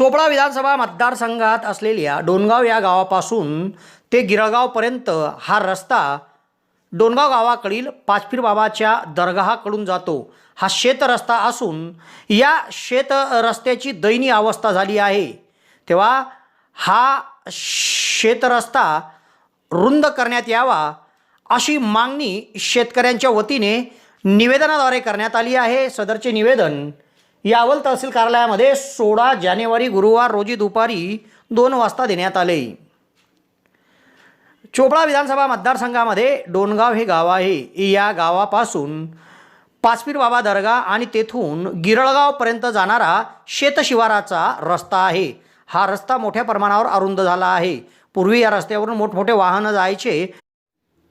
चोपडा विधानसभा मतदारसंघात असलेल्या डोनगाव या गावापासून ते गिरगावपर्यंत हा रस्ता डोनगाव गावाकडील पाचपीर बाबाच्या दर्गाकडून जातो. हा शेत रस्ता असून या शेत रस्त्याची दयनीय अवस्था झाली आहे. तेव्हा हा शेत रस्ता रुंद करण्यात यावा अशी मागणी शेतकऱ्यांच्या वतीने निवेदनाद्वारे करण्यात आली आहे. सदरचे निवेदन यावल तहसील कार्यालयामध्ये सोळा जानेवारी गुरुवार रोजी दुपारी दोन वाजता देण्यात आले. चोपडा विधानसभा मतदारसंघामध्ये डोणगाव हे गाव आहे. या गावापासून पाचपीर बाबा दर्गा आणि तेथून गिरळगावपर्यंत जाणारा शेतशिवाराचा रस्ता आहे. हा रस्ता मोठ्या प्रमाणावर अरुंद झाला आहे. पूर्वी या रस्त्यावरून मोठमोठे वाहनं जायचे.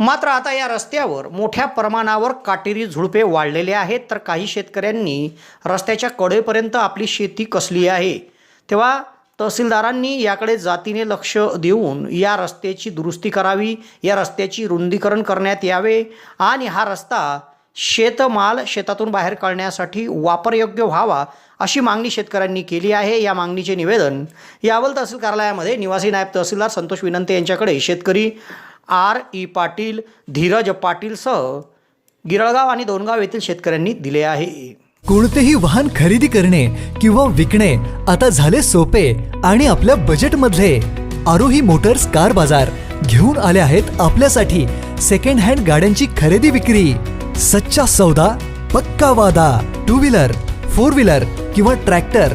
मात्र आता या रस्त्यावर मोठ्या प्रमाणावर काटेरी झुडपे वाढलेले आहेत. तर काही शेतकऱ्यांनी रस्त्याच्या कडेपर्यंत आपली शेती कसली आहे? तेव्हा तहसीलदारांनी याकडे जातीने लक्ष देऊन या रस्त्याची दुरुस्ती करावी या रस्त्याची रुंदीकरण करण्यात यावे आणि हा रस्ता शेतमाल शेतातून बाहेर काढण्यासाठी वापरयोग्य व्हावा अशी मागणी शेतकऱ्यांनी केली आहे. या मागणीचे निवेदन यावल तहसील कार्यालयामध्ये निवासी नायब तहसीलदार संतोष विनंते यांच्याकडे शेतकरी आर ई पाटील धीरज पाटीलसह गिरळगाव आणि दोनगाव येथील शेतकऱ्यांनी दिले आहे. कोणतेही वाहन खरेदी करणे किंवा विकणे आता झाले सोपे आणि आपल्या बजेटमधले आरोही मोटर्स कार बाजार घेऊन आले आहेत आपल्यासाठी सेकंड हँड गाड्यांची खरेदी विक्री. सच्चा सौदा पक्का वादा टू व्हीलर फोर व्हीलर किंवा ट्रॅक्टर